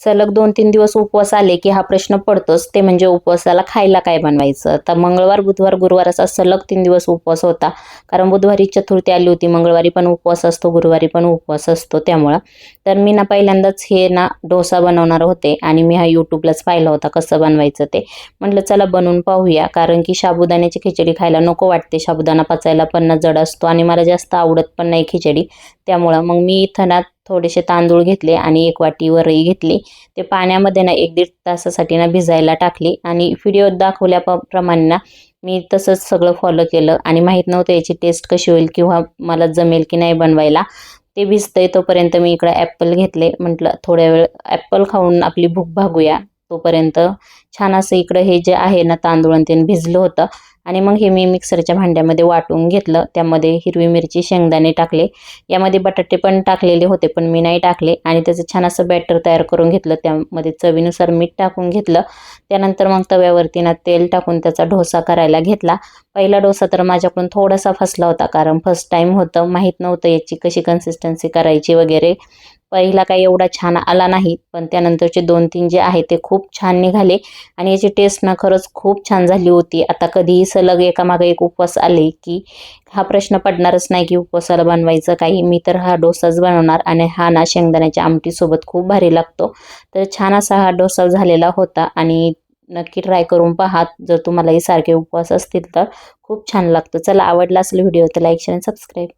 सलग दोन तीन दिवस उपवास आले की हा प्रश्न पडतोच ते म्हणजे उपवासाला खायला काय बनवायचं? तर मंगळवार बुधवार गुरुवार असा सलग तीन दिवस उपवास होता. कारण बुधवारी चतुर्थी आली होती मंगळवारी पण उपवास असतो गुरुवारी पण उपवास असतो त्यामुळं. तर मी ना पहिल्यांदाच हे ना डोसा बनवणार होते आणि मी हा यूट्यूबलाच पाहिला होता कसं बनवायचं ते. म्हटलं चला बनवून पाहूया कारण की साबुदाण्याची खिचडी खायला नको वाटते. साबुदाणा पचायला पण ना जड असतो आणि मला जास्त आवडत पण नाही खिचडी. त्यामुळं मग मी इथं ना थोडेसे तांदूळ घेतले आणि एक वाटी वरई घेतली. ते पाण्यामध्ये ना एक दीड तासासाठी ना भिजायला टाकली आणि व्हिडिओ दाखवल्याप्रमाणे ना मी तसंच सगळं फॉलो केलं. आणि माहीत नव्हतं याची टेस्ट कशी होईल किंवा मला जमेल की नाही बनवायला. ते भिजतंय तोपर्यंत मी इकडं ॲपल घेतले. म्हटलं थोड्या वेळ ॲपल खाऊन आपली भूक भागूया. तोपर्यंत छान असं इकडं हे जे आहे ना तांदूळ आणि ते भिजलं होतं. आणि मग हे मी मिक्सरच्या भांड्यामध्ये वाटून घेतलं. त्यामध्ये हिरवी मिरची शेंगदाणे टाकले. यामध्ये बटाटे पण टाकलेले होते पण मी नाही टाकले. आणि त्याचं छान असं बॅटर तयार करून घेतलं. त्यामध्ये चवीनुसार मीठ टाकून घेतलं. त्यानंतर मग तव्यावरती ना तेल टाकून त्याचा डोसा करायला घेतला. पहिला डोसा तर माझ्याकडून थोडासा फसला होता कारण फर्स्ट टाईम होतं. माहीत नव्हतं याची कशी कन्सिस्टन्सी करायची वगैरे. पहिला काही एवढा छान आला नाही पण त्यानंतरचे दोन तीन जे आहे ते खूप छान निघाले. आणि याची टेस्ट ना खरंच खूप छान झाली होती. आता कधीही सलग एकामागे एक उपवास आले की हा प्रश्न पडणारच नाही की उपवासाला बनवायचं काही. मी तर हा डोसाच बनवणार आणि हा ना शेंगदाण्याच्या आमटीसोबत खूप भारी लागतो. तर छान असा हा डोसा झालेला होता आणि नक्की ट्राय करून पहा. जर तुम्हालाही सारखे उपवास असतील तर खूप छान लागतं. चला आवडला असेल व्हिडिओ तर लाईक शेअर सबस्क्राईब.